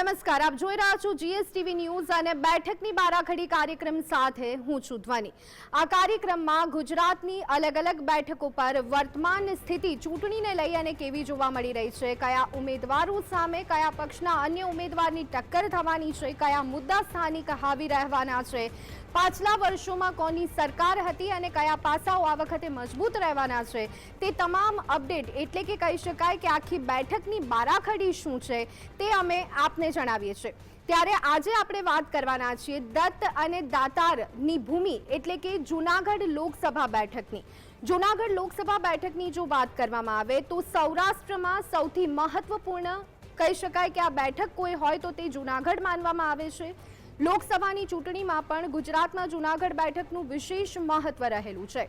નમસ્કાર, આપ જોઈ રહ્યા છો જીએસટીવી ન્યૂઝ અને બેઠકની બારાખડી કાર્યક્રમ સાથે હું છું ધ્વની. આ કાર્યક્રમમાં ગુજરાતની અલગ અલગ બેઠકો પર વર્તમાન સ્થિતિ ચૂંટણીને લઈ અને કેવી જોવા મળી રહી છે, કયા ઉમેદવારો સામે કયા પક્ષના અન્ય ઉમેદવારની ટક્કર થવાની છે, કયા મુદ્દા સ્થાનિક હાવી રહેવાના છે પાછલા વર્ષોમાં કોની સરકાર હતી અને કયા પાસાઓ આ વખતે મજબૂત રહેવાના છે તે તમામ અપડેટ એટલે કે કહી શકાય કે આખી બેઠકની બારાખડી શું છે તે અમે આપને જણાવીએ છીએ. ત્યારે આજે આપણે વાત કરવાના છીએ દત્ત અને દાતારની ભૂમિ એટલે કે જૂનાગઢ લોકસભા બેઠકની. જૂનાગઢ લોકસભા બેઠકની જો વાત કરવામાં આવે તો સૌરાષ્ટ્રમાં સૌથી મહત્વપૂર્ણ કહી શકાય કે આ બેઠક કોઈ હોય તો તે જૂનાગઢ માનવામાં આવે છે. લોકસભાની ચૂંટણીમાં પણ ગુજરાતમાં જૂનાગઢ બેઠકનું વિશેષ મહત્વ રહેલું છે.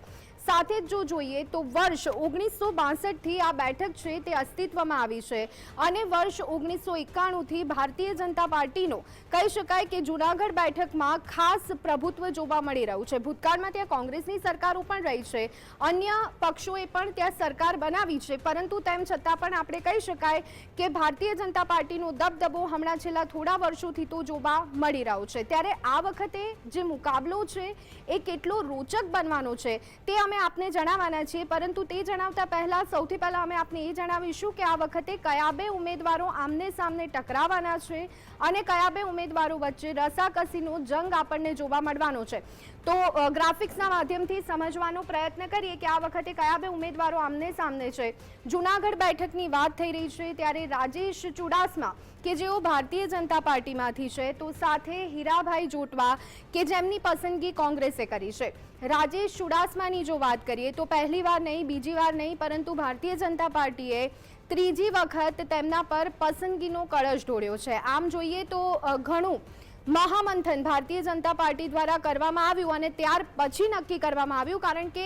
સાથે જ જો જોઈએ તો વર્ષ ઓગણીસો બાસઠથી આ બેઠક છે તે અસ્તિત્વમાં આવી છે. અને વર્ષ ઓગણીસો એકાણુંથી ભારતીય જનતા પાર્ટીનો કહી શકાય કે જૂનાગઢ બેઠકમાં ખાસ પ્રભુત્વ જોવા મળી રહ્યું છે. ભૂતકાળમાં ત્યાં કોંગ્રેસની સરકારો પણ રહી છે. અન્ય પક્ષોએ પણ ત્યાં સરકાર બનાવી છે. પરંતુ તેમ છતાં પણ આપણે કહી શકાય કે ભારતીય જનતા પાર્ટીનો દબદબો હમણાં છેલ્લા થોડા વર્ષોથી તો જોવા મળી રહ્યો છે. ત્યારે આ વખતે જે મુકાબલો છે, એ કેટલો રોચક બનવાનો છે, તે અમે આપને જણાવવાના છીએ, પરંતુ તે જણાવતા પહેલા સૌથી પહેલા અમે આપને એ જણાવીશું કે આ વખતે કયા બે ઉમેદવારો આમને સામને ટકરાવાના છે અને કયા બે ઉમેદવારો વચ્ચે રસાકસીનો જંગ આપણને જોવા મળવાનો છે. તો ગ્રાફિક્સના માધ્યમથી સમજવાનો પ્રયત્ન કરીએ કે આ વખતે કયા બે ઉમેદવારો આમને સામને છે. જૂનાગઢ બેઠકની વાત થઈ રહી છે ત્યારે રાજેશ ચુડાસમા, કે જેઓ ભારતીય જનતા પાર્ટીમાંથી છે, તો સાથે હીરાભાઈ જોટવા, કે જેમની પસંદગી કોંગ્રેસે કરી છે. રાજેશ ચુડાસમાની જો વાત કરીએ, તો પહેલી વાર નહીં, બીજી વાર નહીં, પરંતુ ભારતીય જનતા પાર્ટીએ ત્રીજી વખત તેમના પર પસંદગીનો કળશ ઢોળ્યો છે. આમ જોઈએ તો ઘણું મહામંથન ભારતીય જનતા પાર્ટી દ્વારા કરવામાં આવ્યું અને ત્યાર પછી નક્કી કરવામાં આવ્યું, કારણ કે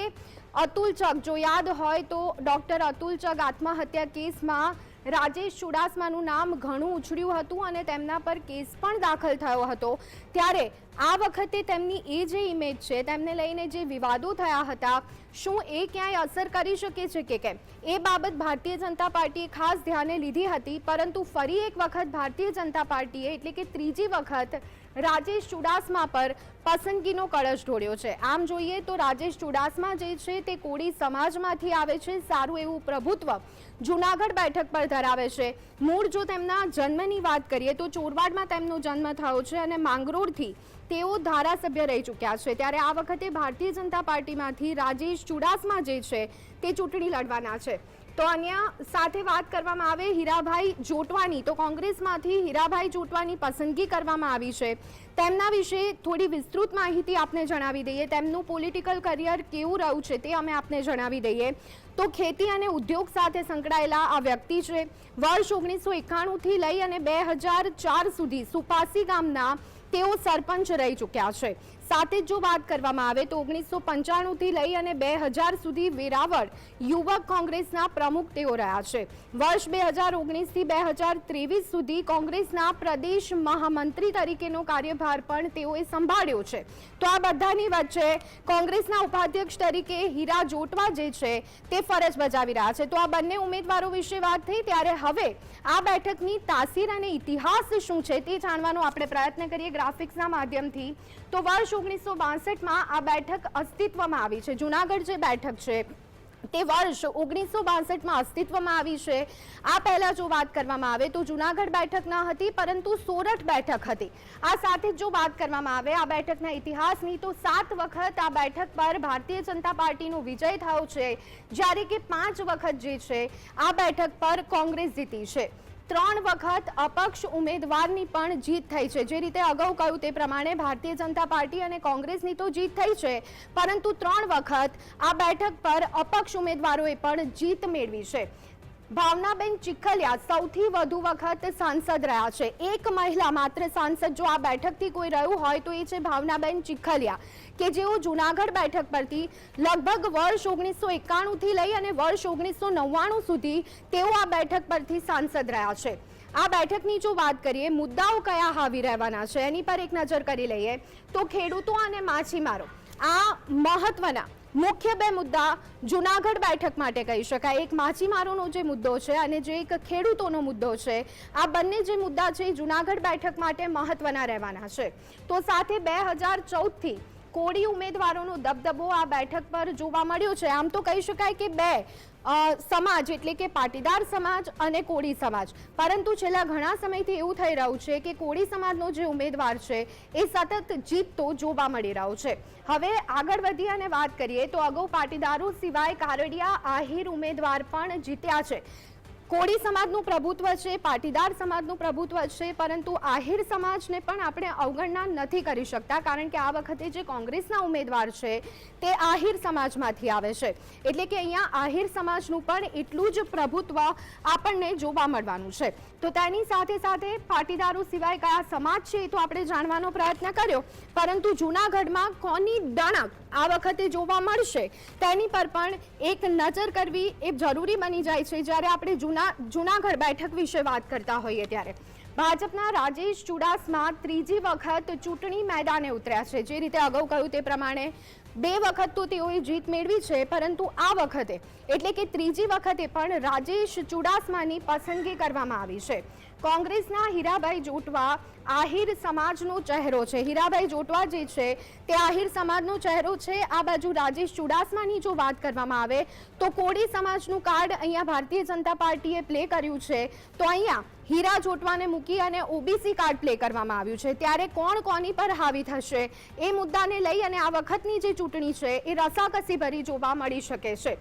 અતુલ ચગ જો યાદ હોય તો ડોક્ટર અતુલ ચગ આત્મહત્યા કેસમાં રાજેશ ચુડાસમાનું નામ ઘણું ઉછળ્યું હતું અને તેમના પર કેસ પણ દાખલ થયો હતો. ત્યારે આ વખતે તેમની એ જે ઇમેજ છે, તેમને લઈને જે વિવાદો થયા હતા, શું એ ક્યાંય અસર કરી શકે છે કે કેમ? એ બાબત ભારતીય જનતા પાર્ટીએ ખાસ ધ્યાને લીધી હતી, પરંતુ ફરી એક વખત ભારતીય જનતા પાર્ટીએ, એટલે કે ત્રીજી વખત રાજેશ ચુડાસમા પર પસંદગીનો કળશ ઢોળ્યો છે. આમ જોઈએ તો રાજેશ ચુડાસમા જે છે તે કોળી સમાજમાંથી આવે છે. સારું એવું પ્રભુત્વ જૂનાગઢ બેઠક પર ધરાવે છે. મૂળ જો તેમના જન્મની વાત કરીએ તો ચોરવાડમાં તેમનો જન્મ થયો છે અને માંગરોળથી તેઓ ધારાસભ્ય રહી ચૂક્યા છે. ત્યારે આ વખતે ભારતીય જનતા પાર્ટીમાંથી રાજેશ ચુડાસમા જે છે તે ચૂંટણી લડવાના છે. તો અન્ય સાથે વાત કરવામાં આવે હીરાભાઈ જોટવાની. તો કોંગ્રેસમાંથી હીરાભાઈ જોટવાની પસંદગી કરવામાં આવી છે. તેમના વિશે થોડી વિસ્તૃત માહિતી આપને જણાવી દઈએ. તેમનું પોલિટિકલ કરિયર કેવું રહ્યું છે તે અમે આપને જણાવી દઈએ. તો ખેતી અને ઉદ્યોગ સાથે સંકળાયેલા આ વ્યક્તિ છે. વર્ષ ઓગણીસો એકાણુંથી લઈ અને બે હજાર ચાર સુધી સુપાસી ગામના તેઓ સરપંચ રહી ચૂક્યા છે. સાથે જ વાત કરવામાં આવે તો ઓગણીસો પંચાણુંથી લઈ અને બે હજાર સુધી વેરાવળ યુવક કોંગ્રેસના પ્રમુખ તેઓ રહ્યા છે. વર્ષ બે હજાર ઓગણીસથી બે હજાર ત્રેવીસ સુધી કોંગ્રેસના પ્રદેશ મહામંત્રી તરીકેનો કાર્યભાર પણ તેઓએ સંભાળ્યો છે. તો આ બધાની વચ્ચે કોંગ્રેસના ઉપાધ્યક્ષ તરીકે હીરા જોટવા જે છે તે ફરજ બજાવી રહ્યા છે. તો આ બંને ઉમેદવારો વિશે વાત થઈ ત્યારે હવે આ બેઠકની તાસીર અને ઇતિહાસ શું છે તે જાણવાનો આપણે પ્રયત્ન કરીએ ગ્રાફિક્સના માધ્યમથી. તો વર્ષ ઓગણીસો બાસઠમાં આ બેઠક અસ્તિત્વમાં આવી છે. જુનાગઢ જે બેઠક છે, તે વર્ષ ઓગણીસો બાસઠમાં અસ્તિત્વમાં આવી છે. આ પહેલા જો વાત કરવામાં આવે તો જુનાગઢ બેઠક ન હતી, પરંતુ સોરઠ બેઠક હતી. આ સાથે જ જો વાત કરવામાં આવે, આ બેઠકના ઇતિહાસની, તો સાત વખત આ બેઠક પર ભારતીય જનતા પાર્ટીનો વિજય થયો છે. જ્યારે કે પાંચ વખત જે છે, આ બેઠક પર કોંગ્રેસ જીતી છે. ત્રણ વખત અપક્ષ ઉમેદવારની પણ જીત થઈ છે. જે રીતે અગાઉ કહ્યું તે પ્રમાણે ભારતીય જનતા પાર્ટી અને કોંગ્રેસની તો જીત થઈ છે, પરંતુ ત્રણ વખત આ બેઠક પર અપક્ષ ઉમેદવારોએ પણ જીત મેળવી છે. ભાવનાબેન ચિખલિયા સૌથી વધુ વખત સાંસદ રહ્યા છે. એક મહિલા માત્ર સાંસદ જો આ બેઠકથી કોઈ રહ્યું હોય તો એ છે ભાવનાબેન ચિખલિયા, કે જેઓ જૂનાગઢ બેઠક પરથી લગભગ વર્ષ ઓગણીસો એકાણુંથી લઈ અને વર્ષ ઓગણીસો નવ્વાણું સુધી તેઓ આ બેઠક પરથી સાંસદ રહ્યા છે. આ બેઠકની જો વાત કરીએ, મુદ્દાઓ કયા હાવી રહેવાના છે એની પર એક નજર કરી લઈએ. તો ખેડૂતો અને માછીમારો, આ મહત્વના મુખ્ય બે મુદ્દા જુનાગઢ બેઠક માટે કહી શકાય. એક માછીમારોનો જે મુદ્દો છે અને જે એક ખેડૂતોનો મુદ્દો છે. આ બંને જે મુદ્દા છે એ જુનાગઢ બેઠક માટે મહત્વના રહેવાના છે. તો સાથે બે હજાર ચૌદથી કોળી ઉમેદવારોનો દબદબો આ બેઠક પર જોવા મળ્યો છે. આમ તો કહી શકાય કે બે સમાજ એટલે કે પાટીદાર સમાજ અને કોળી સમાજ. પરંતુ છેલ્લા ઘણા સમયથી એવું થઈ રહ્યું છે કે કોળી સમાજનો જે ઉમેદવાર છે એ સતત જીતતો જોવા મળી રહ્યો છે. હવે આગળ વધી અને વાત કરીએ તો અગાઉ પાટીદારો સિવાય કારડિયા, આહિર ઉમેદવાર પણ જીત્યા છે. કોળી સમાજનું પ્રભુત્વ છે, પાટીદાર સમાજનું પ્રભુત્વ છે, પરંતુ આહિર સમાજને પણ આપણે અવગણના નથી કરી શકતા, કારણ કે આ વખતે જે કોંગ્રેસના ઉમેદવાર છે, તે આહિર સમાજમાંથી આવે છે. એટલે કે અહીંયા આહિર સમાજનું પણ એટલું જ પ્રભુત્વ આપણને જોવા મળવાનું છે. તો તેની સાથે સાથે પાટીદારો સિવાય કયા સમાજ છે એ તો આપણે જાણવાનો પ્રયત્ન કર્યો, પરંતુ જૂનાગઢમાં કોની દણક આ વખતે જોવા મળશે, તેની પર પણ એક નજર કરવી એ જરૂરી બની જાય છે. જ્યારે આપણે જૂના જૂનાગઢ બેઠક વિશે વાત કરતા હોઈએ ત્યારે. ભાજપના રાજેશ ચુડાસમા ત્રીજી વખત ચૂંટણી મેદાને ઉતર્યા છે. જે રીતે અગાઉ કહ્યું તે પ્રમાણે બે વખત તો તેઓએ જીત મેળવી છે, પરંતુ આ વખતે એટલે કે ત્રીજી વખતે પણ રાજેશ ચુડાસમાની પસંદગી કરવામાં આવી છે. કોંગ્રેસના હીરાભાઈ જોટવા આહિર સમાજનો ચહેરો છે. હીરાભાઈ જોટવા જે છે તે આહિર સમાજનો ચહેરો છે. આ બાજુ રાજેશ ચુડાસમાની જો વાત કરવામાં આવે તો કોળી સમાજનું કાર્ડ અહીંયા ભારતીય જનતા પાર્ટીએ પ્લે કર્યું છે. તો અહીંયા હીરા જોટવાને મૂકી અને ઓબીસી કાર્ડ પ્લે કરવામાં આવ્યું છે. ત્યારે કોણ કોની પર હાવી થશે એ મુદ્દાને લઈ અને આ વખતની જે ચૂંટણી છે એ રસાકસી ભરી જોવા મળી શકે છે.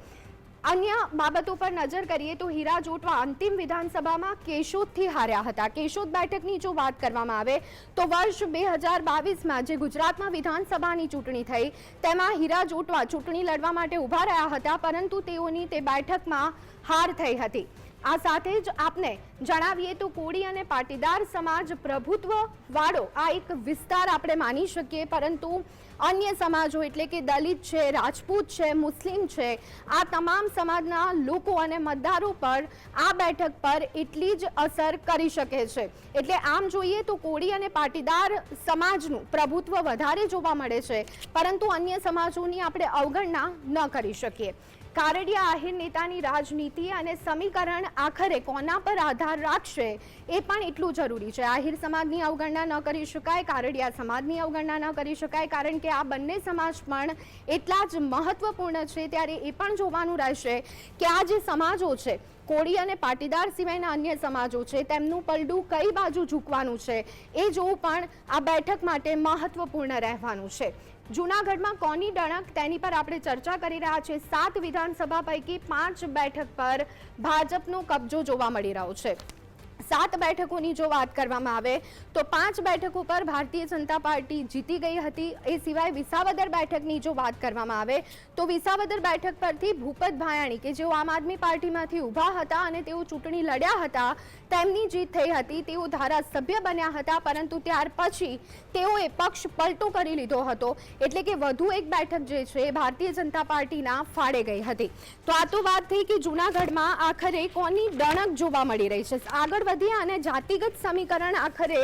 અન્ય બાબતો પર નજર કરીએ તો હીરા જોટવા અંતિમ વિધાનસભામાં કેશોદથી હાર્યા હતા. કેશોદ બેઠકની જો વાત કરવામાં આવે તો વર્ષ બે હજાર બાવીસમાં જે ગુજરાતમાં વિધાનસભાની ચૂંટણી થઈ, તેમાં હીરા જોટવા ચૂંટણી લડવા માટે ઊભા રહ્યા હતા, પરંતુ તેઓની તે બેઠકમાં હાર થઈ હતી. આ સાથે જ આપને જણાવીએ તો કોળી અને પાટીદાર સમાજ પ્રભુત્વ વાળો આ એક વિસ્તાર આપણે માની શકીએ, પરંતુ અન્ય સમાજો એટલે કે દલિત છે, રાજપૂત છે, મુસ્લિમ છે, આ તમામ સમાજના લોકો અને મતદારો પર આ બેઠક પર એટલી જ અસર કરી શકે છે. એટલે આમ જોઈએ તો કોળી અને પાટીદાર સમાજનું પ્રભુત્વ વધારે જોવા મળે છે, પરંતુ અન્ય સમાજોની આપણે અવગણના ન કરી શકીએ. કારડિયા આહિર નેતાની રાજનીતિ અને સમીકરણ આખરે કોના પર આધાર રાખશે એ પણ એટલું જરૂરી છે. આહિર સમાજની અવગણના ન કરી શકાય, કારડિયા સમાજની અવગણના ન કરી શકાય, કારણ કે આ બંને સમાજ પણ એટલા જ મહત્વપૂર્ણ છે ત્યારે એ પણ જોવાનું રહેશે કે આ જે સમાજો છે, કોળી અને પાટીદાર સિવાયના અન્ય સમાજો છે, તેમનું પલડું કઈ બાજુ ઝૂકવાનું છે એ જોવું પણ આ બેઠક માટે મહત્વપૂર્ણ રહેવાનું છે. જૂનાગઢમાં કોની ડણક તેની પર આપણે ચર્ચા કરી રહ્યા છે સાત વિધાનસભા પૈકી પાંચ બેઠક પર ભાજપનો કબજો જોવા મળી રહ્યો છે. સાત બેઠકોની જો વાત કરવામાં આવે, તો પાંચ બેઠકો પર ભારતીય જનતા પાર્ટી જીતી ગઈ હતી. એ સિવાય વિસાવદર બેઠકની જો વાત કરવામાં આવે, તો વિસાવદર બેઠક પરથી ભૂપત ભાયાણી, કે જેઓ આમ આદમી પાર્ટીમાંથી ઊભા હતા અને તેઓ ચૂંટણી લડ્યા હતા, તેમની જીત થઈ હતી. તેઓ ધારાસભ્ય બન્યા હતા, પરંતુ ત્યાર પછી તેઓએ પક્ષ પલટો કરી લીધો હતો. એટલે કે વધુ એક બેઠક જે છે, એ ભારતીય જનતા પાર્ટીના ફાળે ગઈ હતી. તો આ તો વાત થઈ કે જૂનાગઢમાં આખરે કોની દણક જોવા મળી રહી છે? આગળ વધીએ અને જાતિગત સમીકરણ આખરે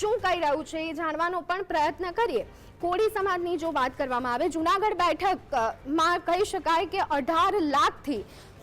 શું કહી રહ્યું છે એ જાણવાનો પણ પ્રયત્ન કરીએ. કોળી સમાજની જો વાત કરવામાં આવે, જુનાગઢ બેઠકમાં કહી શકાય કે અઢાર લાખથી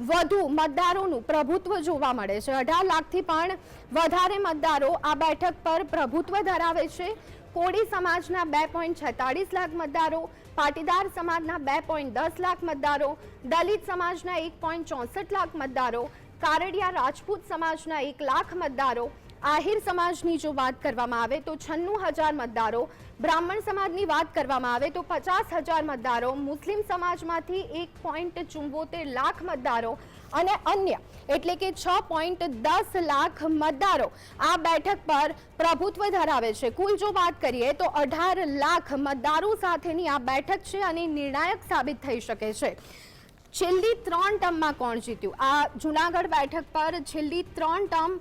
વધુ મતદારોનું પ્રભુત્વ જોવા મળે છે. અઢાર લાખથી પણ વધારે મતદારો આ બેઠક પર પ્રભુત્વ ધરાવે છે. કોળી સમાજના બે પોઈન્ટ છેતાળીસ લાખ મતદારો, પાટીદાર સમાજના બે પોઈન્ટ દસ લાખ મતદારો, દલિત સમાજના એક પોઈન્ટ ચોસઠ લાખ મતદારો કારડિયા રાજપૂત સમાજના એક લાખ મતદારો આહિર સમાજની જો વાત કરવામાં આવે તો છન્નું હજાર મતદારો, બ્રાહ્મણ સમાજની વાત કરવામાં આવે તો પચાસ હજાર મતદારો, મુસ્લિમ સમાજમાંથી એક પોઈન્ટ ચુંબોતેર લાખ મતદારો અને અન્ય એટલે કે છ પોઈન્ટ દસ લાખ મતદારો આ બેઠક પર પ્રભુત્વ ધરાવે છે. કુલ જો વાત કરીએ તો અઢાર લાખ મતદારો સાથેની આ બેઠક છે અને નિર્ણાયક સાબિત થઈ શકે છે. છેલ્લી ત્રણ ટર્મમાં કોણ જીત્યું? આ જુનાગઢ બેઠક પર છેલ્લી ત્રણ ટર્મ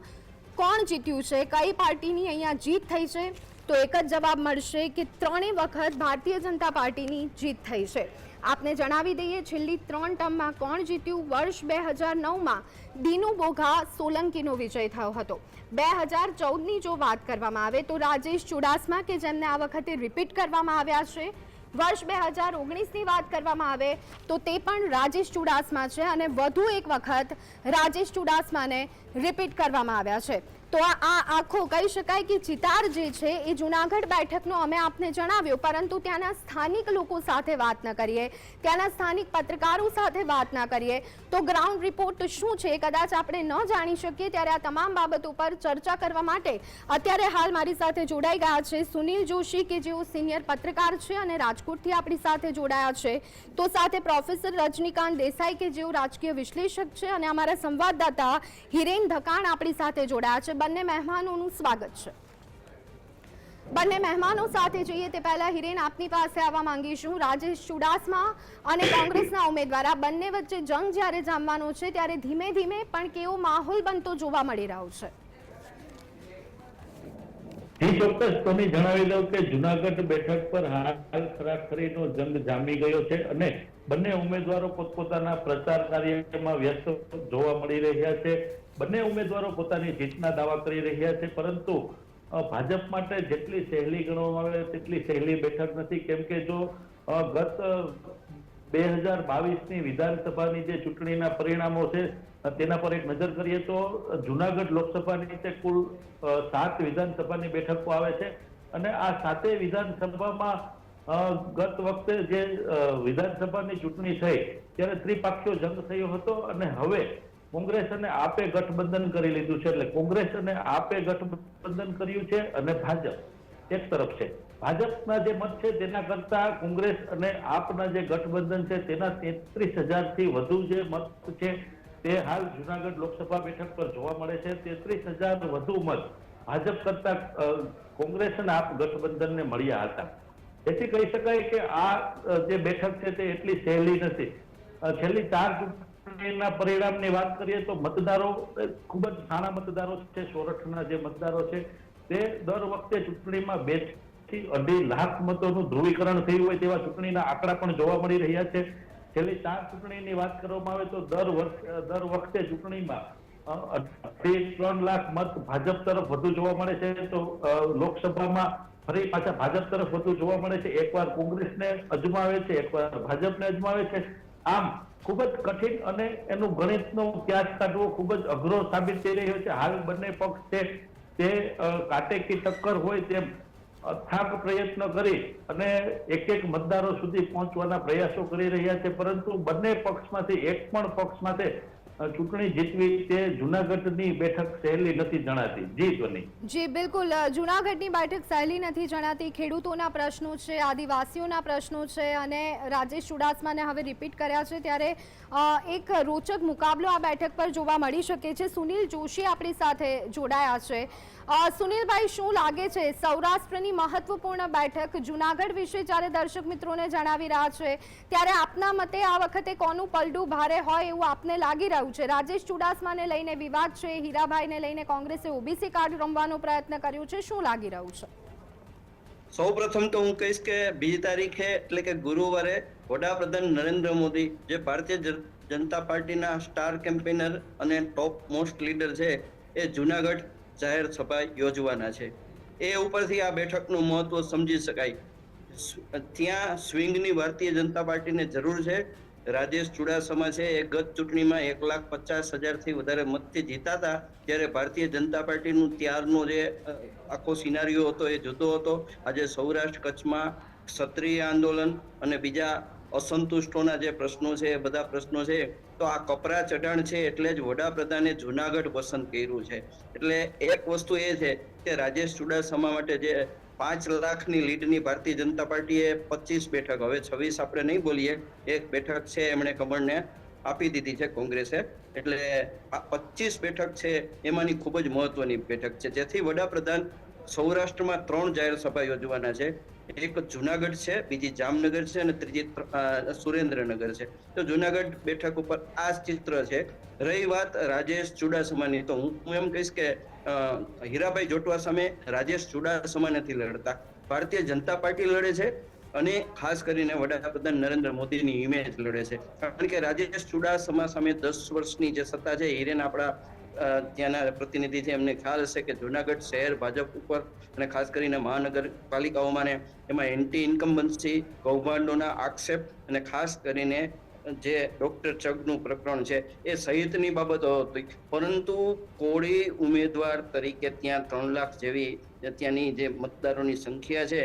કોણ જીત્યું છે? કઈ પાર્ટીની અહીંયા જીત થઈ છે? તો એક જ જવાબ મળશે કે ત્રણેય વખત ભારતીય જનતા પાર્ટીની જીત થઈ છે. આપને જણાવી દઈએ, છેલ્લી ત્રણ ટર્મમાં કોણ જીત્યું? વર્ષ બે હજાર નવમાં દીનુ બોઘા સોલંકીનો વિજય થયો હતો. બે હજાર ચૌદની જો વાત કરવામાં આવે તો રાજેશ ચુડાસમા કે જેમને આ વખતે રિપીટ કરવામાં આવ્યા છે વર્ષ બે હજાર ઓગણીસની વાત કરવામાં આવે તો તે પણ રાજેશ ચુડાસમા છે અને વધુ એક વખત રાજેશ ચુડાસમાને રિપીટ કરવામાં આવ્યા છે. તો આ આખો કહી શકાય કે ચિતાર જે છે, એ જુનાગઢ બેઠકનો અમે આપને જણાવ્યો, પરંતુ ત્યાંના સ્થાનિક લોકો સાથે વાત ન કરીએ, ત્યાંના સ્થાનિક પત્રકારો સાથે વાત ના કરીએ. તો ગ્રાઉન્ડ રિપોર્ટ શું છે કદાચ આપણે ન જાણી શકીએ, ત્યારે આ તમામ બાબતો પર ચર્ચા કરવા માટે અત્યારે હાલ મારી સાથે જોડાઈ ગયા છે સુનિલ જોશી, કે જેઓ સિનિયર પત્રકાર છે અને રાજકોટથી આપણી સાથે જોડાયા છે. તો સાથે પ્રોફેસર રજનીકાંત દેસાઈ, કે જેઓ રાજકીય વિશ્લેષક છે, અને અમારા સંવાદદાતા હિરેન ધકાણ આપણી સાથે જોડાયા છે. બંને મહેમાનોનું સ્વાગત છે. બંને મહેમાનો સાથે જઈએ તે પહેલા હિરેન આપની પાસે આવવા માંગીશું. રાજેશ ચુડાસમા અને કોંગ્રેસના ઉમેદવાર. બંને વચ્ચે જંગ જ્યારે જામવાનો છે ત્યારે ધીમે ધીમે પણ કેવો માહોલ બનતો જોવા મળી રહ્યો છે. ચોક્કસ. તમે જણાવી દઉં કે જુનાગઢ બેઠક પર હાલ ખરાખરીનો જંગ જામી ગયો છે અને બંને ઉમેદવારો પોતપોતાના પ્રચાર કાર્યમાં વ્યસ્ત જોવા મળી રહ્યા છે. બંને ઉમેદવારો પોતાની જીતના દાવા કરી રહ્યા છે, પરંતુ ભાજપ માટે જેટલી સહેલી ગણવામાં આવે તેટલી સહેલી બેઠક નથી. કેમ કે જો ગત બે હજાર બાવીસની વિધાનસભાની જે ચૂંટણીના પરિણામો છે તેના પર એક નજર કરીએ તો જુનાગઢ લોકસભાની તે કુલ સાત વિધાનસભાની બેઠકો આવે છે. અને આ સાતે વિધાનસભામાં ગત વખતે જે વિધાનસભાની ચૂંટણી થઈ, ત્યારે ત્રિપાક્ષીય જંગ થયો હતો અને હવે કોંગ્રેસ અને આપે ગઠબંધન કરી લીધું છે એટલે કોંગ્રેસ અને આપે ગઠબંધન કર્યું છે અને ભાજપ એક તરફ છે. ભાજપના જે મત છે તેના કરતા કોંગ્રેસ અને આપના જે ગઠબંધન છે તેના તેત્રીસ હજારથી વધુ જે મત છે તે હાલ જુનાગઢ લોકસભા બેઠક પર જોવા મળે છે. તેત્રીસ હજાર વધુ મત ભાજપ કરતા કોંગ્રેસ અને આપ ગઠબંધનને મળ્યા હતા. એથી કહી શકાય કે આ જે બેઠક છે તે એટલી સહેલી નથી. છેલ્લી ચાર ચૂંટણીના પરિણામની વાત કરીએ તો મતદારો ખૂબ જ નાના મતદારો છે, સોરઠના જે મતદારો છે, તે દર વખતે ચૂંટણીમાં બેથી અઢી લાખ મતોનું ધ્રુવીકરણ થયું હોય તેવા ચૂંટણીના આંકડા પણ જોવા મળી રહ્યા છે. છેલ્લી ચાર ચૂંટણીની વાત કરવામાં આવે તો દર વર્ષ દર વખતે ચૂંટણીમાં અઢી ત્રણ લાખ મત ભાજપ તરફ વધુ જોવા મળે છે. તો લોકસભામાં ફરી પાછા ભાજપ તરફ વધુ જોવા મળે છે. એકવાર કોંગ્રેસને અજમાવે છે, એકવાર ભાજપને અજમાવે છે. આમ ખૂબ જ કઠિન અને એનું ગણિતનો ક્યાસ કાઢવો ખૂબ જ અઘરો સાબિત થઈ રહ્યો છે. હાલ બંને પક્ષ છે તે કાટે કાટેકી ટક્કર હોય તેમ અથાગ પ્રયત્ન કરી અને એક એક મતદારો સુધી પહોંચવાના પ્રયાસો કરી રહ્યા છે. પરંતુ બંને પક્ષમાંથી એક પણ પક્ષ અ, ચૂંટણી જીતવી તે જુનાગઢની બેઠક સહેલી નથી જણાતી. જી, ધ્વની. જી, બિલકુલ. જુનાગઢની બેઠક સહેલી નથી જણાતી. ખેડૂતોના પ્રશ્નો છે, આદિવાસીઓના પ્રશ્નો છે, અને રાજેશ ચુડાસમાને હવે રિપીટ કર્યા છે. ત્યારે એક રોચક મુકાબલો આ બેઠક પર જોવા મળી શકે છે. સુનિલ જોશી આપણી સાથે જોડાયા છે. સુનિલભાઈ, શું લાગે છે? સૌરાષ્ટ્રની મહત્વપૂર્ણ બેઠક જુનાગઢ વિશે જ્યારે દર્શક મિત્રોને જણાવી રહ્યા છે, ત્યારે આપના મતે આ વખતે કોનું પલડું ભારે હોય એવું આપને લાગી રહ્યું છે? રાજેશ ચુડાસમાને લઈને વિવાદ છે, હીરાભાઈને લઈને કોંગ્રેસે ઓબીસી કાર્ડ રમવાનો પ્રયત્ન કર્યો છે, શું લાગી રહ્યું છે? સૌ પ્રથમ તો હું કહીશ કે બીજી તારીખે એટલે કે ગુરુવારે વડાપ્રધાન નરેન્દ્ર મોદી, જે ભારતીય જનતા પાર્ટીના સ્ટાર કેમ્પેનર અને ટોપ મોસ્ટ લીડર છે, એ જુનાગઢ જાહેર સભા યોજવાના છે. એ ઉપરથી આ બેઠકનું મહત્વ સમજી શકાય. ત્યાં સ્વિંગની ભારતીય જનતા પાર્ટીને જરૂર છે. રાજેશ ચુડાસમા છે, એ ગત ચૂંટણીમાં એક લાખ પચાસ હજારથી વધારે મતથી જીતાતા ત્યારે ભારતીય જનતા પાર્ટીનું ત્યારનો જે આખો સિનારીઓ હતો, એ જુદો હતો. આજે સૌરાષ્ટ્ર કચ્છમાં ક્ષત્રિય આંદોલન અને બીજા અસંતુષ્ટોના જે પ્રશ્નો છે, એ બધા પ્રશ્નો છે તો આ કપરા ચઢાણ છે એટલે જ વડાપ્રધાને જુનાગઢ પસંદ કર્યું છે. એટલે એક વસ્તુ એ છે કે રાજેશ ચુડાસમા માટે જે પાંચ લાખની લીડની ભારતીય જનતા પાર્ટીએ પચીસ બેઠક, હવે છવ્વીસ આપણે નહીં બોલીએ, એક બેઠક છે એમણે કમળને આપી દીધી છે કોંગ્રેસે. એટલે આ પચીસ બેઠક છે એમાંની ખૂબ જ મહત્વની બેઠક છે. જેથી વડાપ્રધાન સૌરાષ્ટ્રમાં ત્રણ જાહેર સભા યોજવાના છે. એક જુનાગઢ છે, બીજી જામનગર છે અને ત્રીજી સુરેન્દ્રનગર છે. તો જુનાગઢ બેઠક ઉપર આ ચિત્ર છે. રહી વાત રાજેશ ચુડાસમાની. તો હું એમ કહીશ કે હીરાભાઈ જોટવા સામે રાજેશ ચુડાસમા નથી લડતા. ભારતીય જનતા પાર્ટી લડે છે અને ખાસ કરીને વડાપ્રધાન નરેન્દ્ર મોદીની ઇમેજ લડે છે. કારણ કે રાજેશ ચુડાસમા સામે દસ વર્ષની જે સત્તા છે હિરેન આપણા ત્યાંના પ્રતિનિધિ છે. એમને ખ્યાલ હશે કે જુનાગઢ શહેર ભાજપ ઉપર અને ખાસ કરીને મહાનગરપાલિકાઓમાં એમાં એન્ટી ઇન્કમ્બન્સી કૌભાંડોના આક્ષેપ અને ખાસ કરીને જે ડોક્ટર ચગનું પ્રકરણ છે એ સહિતની બાબતો હતી. પરંતુ કોળી ઉમેદવાર તરીકે ત્યાં ત્રણ લાખ જેવી ત્યાંની જે મતદારોની સંખ્યા છે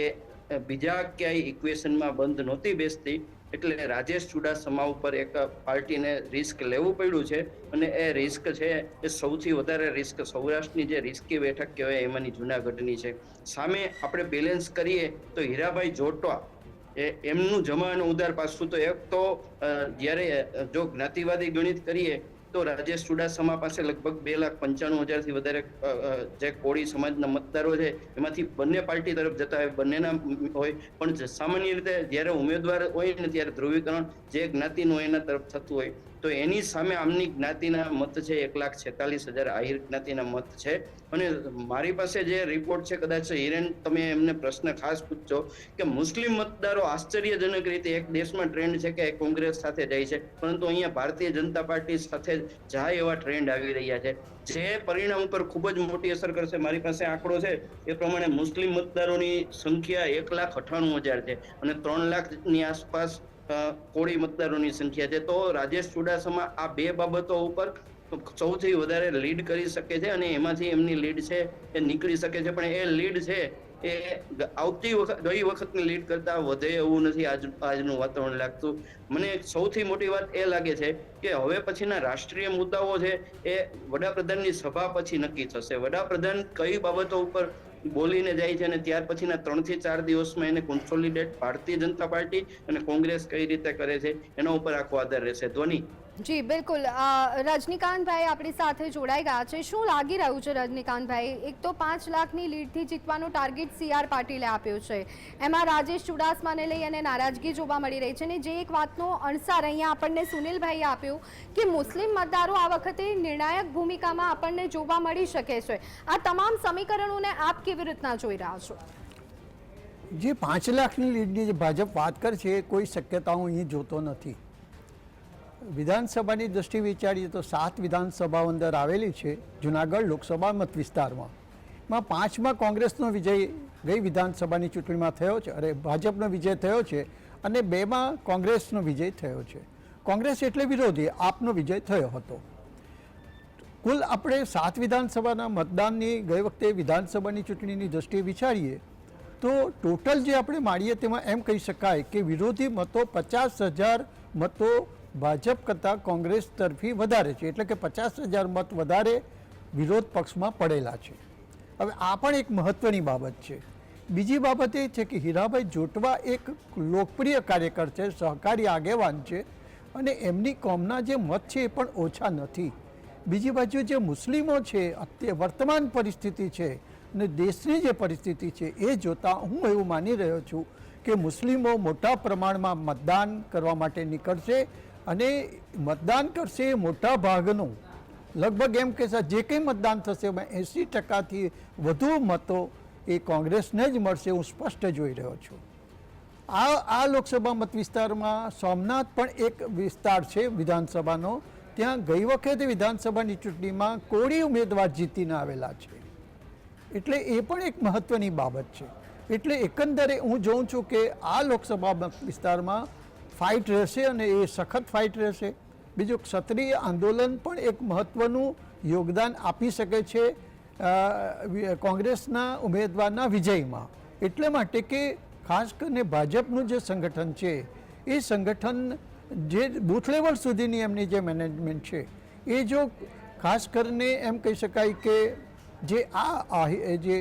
એ બીજા ક્યાંય ઇક્વેશનમાં બંધ નહોતી બેસતી. એટલે રાજેશ ચુડાસમા ઉપર એક પાર્ટીને રિસ્ક લેવું પડ્યું છે અને એ રિસ્ક છે એ સૌથી વધારે રિસ્ક સૌરાષ્ટ્રની જે રિસ્કી બેઠક કહેવાય એમાંની જુનાગઢની છે. સામે આપણે બેલેન્સ કરીએ તો હીરાભાઈ જોટવા, એ એમનું જમા અને ઉદાર પાસું તો એક તો જ્યારે જો જ્ઞાતિવાદી ગણિત કરીએ તો રાજેશ ચુડાસમા પાસે લગભગ બે લાખ પંચાણું હજારથી વધારે અ, અ, જે કોળી સમાજના મતદારો છે એમાંથી બંને પાર્ટી તરફ જતા હોય બંનેના હોય. પણ સામાન્ય રીતે જ્યારે ઉમેદવાર હોય ને ત્યારે ધ્રુવીકરણ જે જ્ઞાતિનું એના તરફ થતું હોય. તો એની સામે આમની જ્ઞાતિના મત છે એક લાખ છેતાલીસ હજાર આહિર જ્ઞાતિના મત છે. અને મારી પાસે જે રિપોર્ટ છે કદાચ હિરેન તમે એમને પ્રશ્ન ખાસ પૂછજો કે મુસ્લિમ મતદારો આશ્ચર્યજનક રીતે એક દેશમાં ટ્રેન્ડ છે કે કોંગ્રેસ સાથે જાય છે. પરંતુ અહીંયા ભારતીય જનતા પાર્ટી સાથે જાય એવા ટ્રેન્ડ આવી રહ્યા છે. જે પરિણામ ઉપર ખૂબ જ મોટી અસર કરશે. મારી પાસે આંકડો છે. એ પ્રમાણે મુસ્લિમ મતદારોની સંખ્યા એક લાખ અઠાણું હજાર છે અને ત્રણ લાખની આસપાસ કોળી મતદારોની સંખ્યા છે. તો રાજેશ ચુડાસમા આ બે બાબતો ઉપર સૌથી વધારે લીડ કરી શકે છે અને એમાંથી એમની લીડ છે એ નીકળી શકે છે. પણ એ લીડ છે એ આવતી વખત, ગઈ વખતની લીડ કરતા વધે એવું નથી આજ, આજનું વાતાવરણ લાગતું. મને સૌથી મોટી વાત એ લાગે છે કે હવે પછીના રાષ્ટ્રીય મુદ્દાઓ છે એ વડાપ્રધાનની સભા પછી નક્કી થશે. વડાપ્રધાન કઈ બાબતો ઉપર બોલીને જાય છે અને ત્યાર પછીના ત્રણથી ચાર દિવસમાં એને કોન્સોલિડેટ ભારતીય જનતા પાર્ટી અને કોંગ્રેસ કઈ રીતે કરે છે, એના ઉપર આખો આધાર રહેશે. ધ્વની. જી, બિલકુલ. રજનીકાંતભાઈ આપણી સાથે જોડાઈ ગયા છે. શું લાગી રહ્યું છે રજનીકાંતભાઈ? એક તો પાંચ લાખની લીડથી જીતવાનો ટાર્ગેટ સીઆર પાટીલે આપ્યો છે. એમાં રાજેશ ચુડાસમાને લઈ અને નારાજગી જોવા મળી રહી છે અને જે એક વાતનો અણસાર અહીંયા આપણને સુનિલભાઈએ આપ્યો કે મુસ્લિમ મતદારો આ વખતે નિર્ણાયક ભૂમિકામાં આપણને જોવા મળી શકે છે. આ તમામ સમીકરણોને આપ કેવી રીતના જોઈ રહ્યા છો? જે પાંચ લાખની લીડની જે ભાજપ વાત કરશે કોઈ શક્યતા હું અહીં જોતો નથી. વિધાનસભાની દૃષ્ટિ વિચારીએ તો સાત વિધાનસભાઓ અંદર આવેલી છે, જુનાગઢ લોકસભા મત વિસ્તારમાં. માં પાંચમાં કોંગ્રેસનો વિજય ગઈ વિધાનસભાની ચૂંટણીમાં થયો છે અરે ભાજપનો વિજય થયો છે અને બેમાં કોંગ્રેસનો વિજય થયો છે. કોંગ્રેસ એટલે વિરોધી, આપનો વિજય થયો હતો. કુલ આપણે સાત વિધાનસભાના મતદાનની ગઈ વખતે વિધાનસભાની ચૂંટણીની દ્રષ્ટિએ વિચારીએ, તો ટોટલ જે આપણે માણીએ તેમાં એમ કહી શકાય કે વિરોધી મતો પચાસ હજાર મતો ભાજપ કરતાં કોંગ્રેસ તરફી વધારે છે. એટલે કે પચાસ હજાર મત વધારે વિરોધ પક્ષમાં પડેલા છે. હવે આ પણ એક મહત્ત્વની બાબત છે. બીજી બાબત એ છે કે હીરાભાઈ જોટવા એક લોકપ્રિય કાર્યકર છે, સહકારી આગેવાન છે અને એમની કોમના જે મત છે એ પણ ઓછા નથી. બીજી બાજુ જે મુસ્લિમો છે, અત્યારે વર્તમાન પરિસ્થિતિ છે અને દેશની જે પરિસ્થિતિ છે એ જોતાં હું એવું માની રહ્યો છું કે મુસ્લિમો મોટા પ્રમાણમાં મતદાન કરવા માટે નીકળશે અને મતદાન કરશે મોટા ભાગનું. લગભગ એમ કે સા- જે કંઈ મતદાન થશે, એમાં એંસી ટકાથી વધુ મતો એ કોંગ્રેસને જ મળશે હું સ્પષ્ટ જોઈ રહ્યો છું. આ આ લોકસભા મત વિસ્તારમાં સોમનાથ પણ એક વિસ્તાર છે વિધાનસભાનો. ત્યાં ગઈ વખતે વિધાનસભાની ચૂંટણીમાં કોળી ઉમેદવાર જીતીને આવેલા છે. એટલે એ પણ એક મહત્ત્વની બાબત છે. એટલે એકંદરે હું જોઉં છું કે આ લોકસભા મત વિસ્તારમાં ફાઇટ રહેશે અને એ સખત ફાઇટ રહેશે. બીજું, ક્ષત્રિય આંદોલન પણ એક મહત્ત્વનું યોગદાન આપી શકે છે કોંગ્રેસના ઉમેદવારના વિજયમાં. એટલે માટે કે ખાસ કરીને ભાજપનું જે સંગઠન છે, એ સંગઠન જે બૂથ લેવલ સુધીની એમની જે મેનેજમેન્ટ છે, એ જો ખાસ કરીને એમ કહી શકાય કે જે આ જે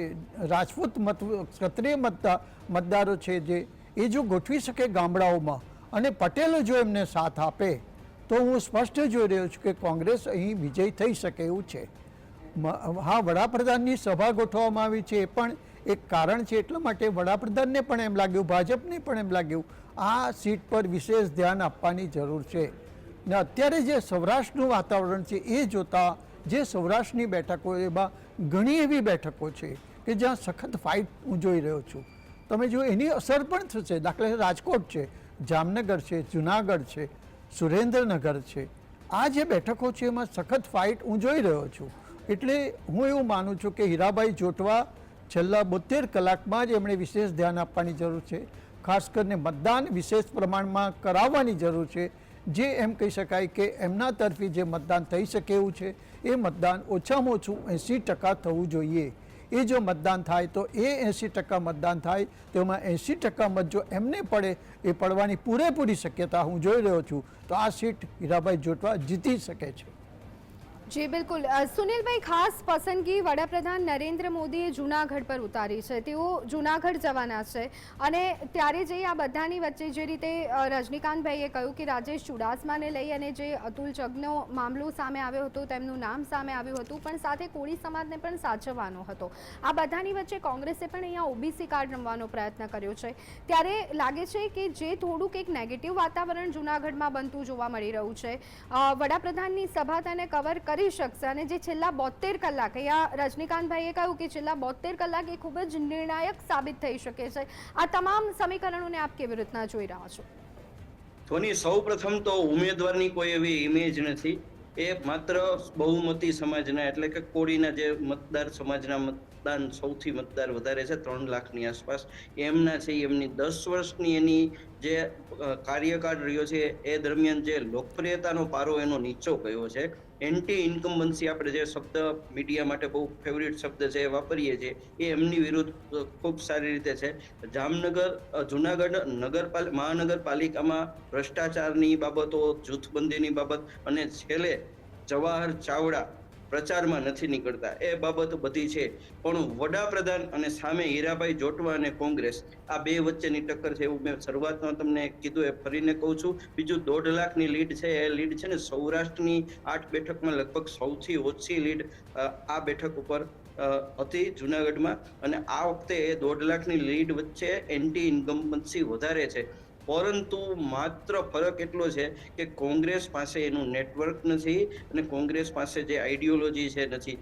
રાજપૂત મત, ક્ષત્રિય મતદા, મતદારો છે જે, એ જો ગોઠવી શકે ગામડાઓમાં અને પટેલો જો એમને સાથ આપે, તો હું સ્પષ્ટ જોઈ રહ્યો છું કે કોંગ્રેસ અહીં વિજય થઈ શકે એવું છે. હા, વડાપ્રધાનની સભા ગોઠવવામાં આવી છે એ પણ એક કારણ છે, એટલા માટે વડાપ્રધાનને પણ એમ લાગ્યું, ભાજપને પણ એમ લાગ્યું, આ સીટ પર વિશેષ ધ્યાન આપવાની જરૂર છે. ને અત્યારે જે સૌરાષ્ટ્રનું વાતાવરણ છે, એ જોતાં જે સૌરાષ્ટ્રની બેઠકો એમાં ઘણી એવી બેઠકો છે કે જ્યાં સખત ફાઇટ હું જોઈ રહ્યો છું. તમે જો એની અસર પણ થશે. દાખલા રાજકોટ છે. જામનગર છે, જુનાગઢ છે, સુરેન્દ્રનગર છે. આ જે બેઠકો છે એમાં સખત ફાઇટ હું જોઈ રહ્યો છું. એટલે હું એવું માનું છું કે હીરાભાઈ જોટવા છેલ્લા બોતેર કલાકમાં જ એમણે વિશેષ ધ્યાન આપવાની જરૂર છે. ખાસ કરીને મતદાન વિશેષ પ્રમાણમાં કરાવવાની જરૂર છે. જે એમ કહી શકાય કે એમના તરફી જે મતદાન થઈ શકે એવું છે, એ મતદાન ઓછામાં ઓછું એંસી ટકા થવું જોઈએ. એ જો મતદાન થાય તો એ એંસી ટકા મતદાન થાય, તો એમાં એંસી ટકા મત જો એમને પડે, એ પડવાની પૂરેપૂરી શક્યતા હું જોઈ રહ્યો છું. તો આ સીટ હીરાભાઈ જોટવા જીતી શકે છે. જી, બિલકુલ. સુનિલભાઈ, ખાસ પસંદગી વડાપ્રધાન નરેન્દ્ર મોદીએ જૂનાગઢ પર ઉતારી છે. તેઓ જૂનાગઢ જવાના છે. અને ત્યારે જે આ બધાની વચ્ચે જે રીતે રજનીકાંતભાઈએ કહ્યું કે રાજેશ ચુડાસમાને લઈ અને જે અતુલ જગનો મામલો સામે આવ્યો હતો, તેમનું નામ સામે આવ્યું હતું, પણ સાથે કોળી સમાજને પણ સાચવવાનો હતો. આ બધાની વચ્ચે કોંગ્રેસે પણ અહીંયા ઓબીસી કાર્ડ રમવાનો પ્રયત્ન કર્યો છે. ત્યારે લાગે છે કે જે થોડુંક એક નેગેટિવ વાતાવરણ જૂનાગઢમાં બનતું જોવા મળી રહ્યું છે વડાપ્રધાનની સભા તેને કવર કરી શકશે અને જે છેલ્લા બોતેર કલાક, અહીંયા રજનીકાંતભાઈએ કહ્યું કે છેલ્લા બોતેર કલાક એ ખૂબ જ નિર્ણાયક સાબિત થઈ શકે છે. આ તમામ સમીકરણોને આપ કેવી રીતના જોઈ રહ્યા છો? ધોની સૌ પ્રથમ તો ઉમેદવારની કોઈ એવી ઇમેજ નથી. એ માત્ર બહુમતી સમાજના, એટલે કે કોળીના જે મતદાર સમાજના મતદાન સૌથી મતદાર વધારે છે, ત્રણ લાખની આસપાસ. એમના છે, એમની દસ વર્ષની એની જે કાર્યકાળ રહ્યો છે, એ દરમિયાન જે લોકપ્રિયતાનો પારો એનો નીચો ગયો છે. એન્ટી ઇન્કમ્બન્સી આપણે જે શબ્દ મીડિયા માટે બહુ ફેવરિટ શબ્દ છે વાપરીએ છીએ, એ એમની વિરુદ્ધ ખૂબ સારી રીતે છે. જામનગર જુનાગઢ, નગરપાલ, મહાનગરપાલિકામાં ભ્રષ્ટાચારની બાબતો, જૂથબંધીની બાબત અને છેલ્લે જવાહર ચાવડા પ્રચારમાં નથી નીકળતા. એ બાબત બધી છે. પણ વડાપ્રધાન અને સામે હીરાભાઈ જોટવા અને કોંગ્રેસ, આ બે વચ્ચેની ટક્કર છે એવું મેં શરૂઆતમાં તમને કીધું, એ ફરીને કહું છું. બીજું દોઢ લાખની લીડ છે. એ લીડ છે ને સૌરાષ્ટ્રની આઠ બેઠકમાં લગભગ સૌથી ઓછી લીડ આ બેઠક ઉપર હતી જુનાગઢમાં. અને આ વખતે એ દોઢ લાખની લીડ વચ્ચે એન્ટી ઇન્કમ્બન્સી વધારે છે. પરંતુ માત્ર ફરક એટલો છે કે કોંગ્રેસ પાસે એનું નેટવર્ક નથી અને કોંગ્રેસ પાસે જે આઈડિયોલોજી છે નથી.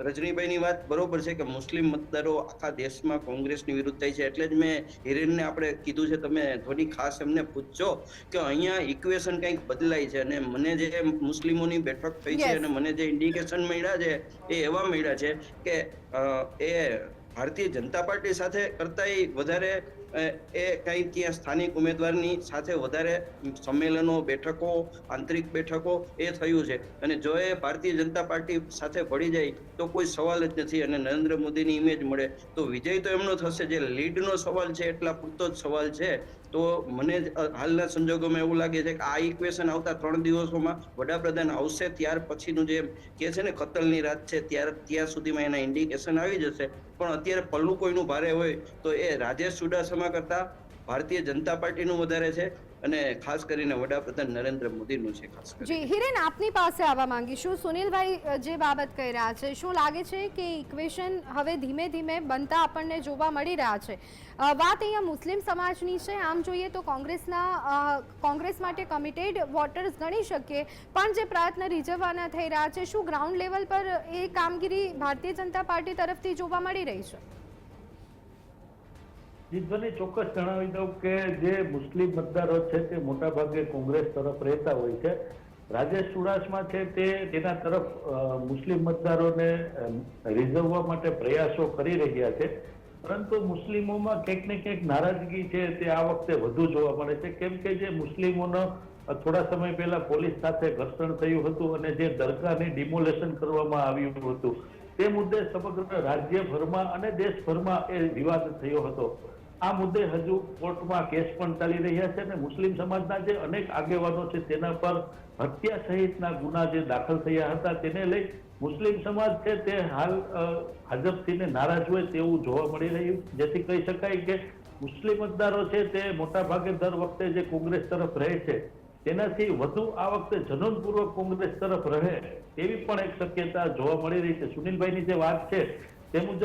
રજનીભાઈની વાત બરોબર છે કે મુસ્લિમ મતદારો આખા દેશમાં કોંગ્રેસની વિરુદ્ધ થાય છે. એટલે જ મેં હિરેનને આપણે કીધું છે તમે ધોની ખાસ એમને પૂછજો કે અહીંયા ઇક્વેશન કંઈક બદલાય છે અને મને જે મુસ્લિમોની બેઠક થઈ છે અને મને જે ઇન્ડિકેશન મળ્યા છે એ એવા મળ્યા છે કે એ ભારતીય જનતા પાર્ટી સાથે કરતાંય વધારે એ કંઈ ત્યાં સ્થાનિક ઉમેદવારની સાથે વધારે સંમેલનો, બેઠકો, આંતરિક બેઠકો એ થયું છે. અને જો એ ભારતીય જનતા પાર્ટી સાથે ભળી જાય, તો કોઈ સવાલ જ નથી અને નરેન્દ્ર મોદીની ઇમેજ મળે. તો વિજય તો એમનો થશે, જે લીડનો સવાલ છે એટલા પૂરતો જ સવાલ છે. તો મને હાલના સંજોગોમાં એવું લાગે છે કે આ ઇક્વેશન આવતા ત્રણ દિવસોમાં વડાપ્રધાન આવશે, ત્યાર પછીનું જે કે છે ને કતલની રાત છે, ત્યાર, ત્યાં સુધીમાં એના ઇન્ડિકેશન આવી જશે. પણ અત્યારે પલ્લું કોઈનું ભારે હોય તો એ રાજેશ ચુડાસમા કરતા ભારતીય જનતા પાર્ટીનું વધારે છે. અને ખાસ કરીને વડાપ્રધાન નરેન્દ્ર મોદીનું છે ખાસ જી હિરેન આપની પાસે આવવા માંગીશું. સુનિલભાઈ જે બાબત કહી રહ્યા છે શું લાગે છે કે ઇક્વેશન હવે ધીમે ધીમે બનતા આપણને જોવા મળી રહ્યા છે? વાત અહીંયા મુસ્લિમ સમાજની છે. આમ જોઈએ તો કોંગ્રેસના કોંગ્રેસ માટે કમિટેડ વોટર્સ ગણી શકીએ પણ જે પ્રયત્ન રીઝવવાના થઈ રહ્યા છે શું ગ્રાઉન્ડ લેવલ પર એ કામગીરી ભારતીય જનતા પાર્ટી તરફથી જોવા મળી રહી છે? જીતભાઈ ચોક્કસ જણાવી દઉં કે જે મુસ્લિમ મતદારો છે તે મોટાભાગે કોંગ્રેસ તરફ રહેતા હોય છે. રાજેશ ચુડાસમા છે તે તેના તરફ મુસ્લિમ મતદારોને રિઝવવા માટે પ્રયાસો કરી રહ્યા છે. પરંતુ મુસ્લિમોમાં ક્યાંક ને ક્યાંક નારાજગી છે તે આ વખતે વધુ જોવા મળે છે. કેમ કે જે મુસ્લિમોનો થોડા સમય પહેલા પોલીસ સાથે ઘર્ષણ થયું હતું અને જે દરગાહને ડિમોલેશન કરવામાં આવ્યું હતું. તે મુદ્દે સમગ્ર રાજ્યભરમાં અને દેશભરમાં એ વિવાદ થયો હતો. આ મુદ્દે હજુ કોર્ટમાં કેસ પણ ચાલી રહ્યા છે અને મુસ્લિમ સમાજના જે અનેક આગેવાનો છે તેના પર હત્યા સહિતના ગુના જે દાખલ થયા હતા તેને લઈ મુસ્લિમ સમાજ છે તે હાલ અ, ભાજપથી નારાજ હોય તેવું જોવા મળી રહ્યું. જેથી કહી શકાય કે મુસ્લિમ મતદારો છે તે મોટા ભાગે દર વખતે જે કોંગ્રેસ તરફ રહે છે તેનાથી વધુ આ વખતે જનૂનપૂર્વક કોંગ્રેસ તરફ રહે તેવી પણ એક શક્યતા જોવા મળી રહી છે. સુનિલભાઈની જે વાત છે તે મુજબ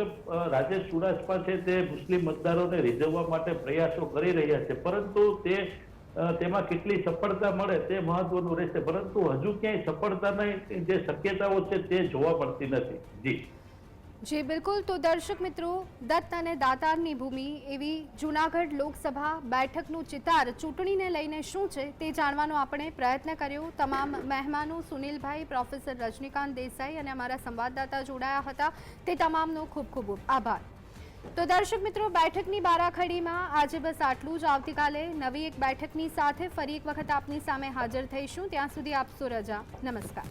રાજેશ ચુડાસમા છે તે મુસ્લિમ મતદારોને રીઝવવા માટે પ્રયાસો કરી રહ્યા છે. પરંતુ તે તેમાં કેટલી સફળતા મળે તે મહત્વનું રહેશે. પરંતુ હજુ ક્યાંય સફળતાની જે શક્યતાઓ છે તે જોવા મળતી નથી. જી. જી, બિલકુલ. તો દર્શક મિત્રો, દત્ત અને દાતારની ભૂમિ એવી જૂનાગઢ લોકસભા બેઠકનું ચિતાર ચૂંટણીને લઈને શું છે તે જાણવાનો આપણે પ્રયત્ન કર્યો. તમામ મહેમાનો સુનિલભાઈ, પ્રોફેસર રજનીકાંત દેસાઈ અને અમારા સંવાદદાતા જોડાયા હતા. તે તમામનો ખૂબ ખૂબ આભાર. તો દર્શક મિત્રો, બેઠકની બારાખડીમાં આજે બસ આટલું જ. આવતીકાલે નવી એક બેઠકની સાથે ફરી એક વખત આપની સામે હાજર થઈશું. ત્યાં સુધી આપશો રજા. નમસ્કાર.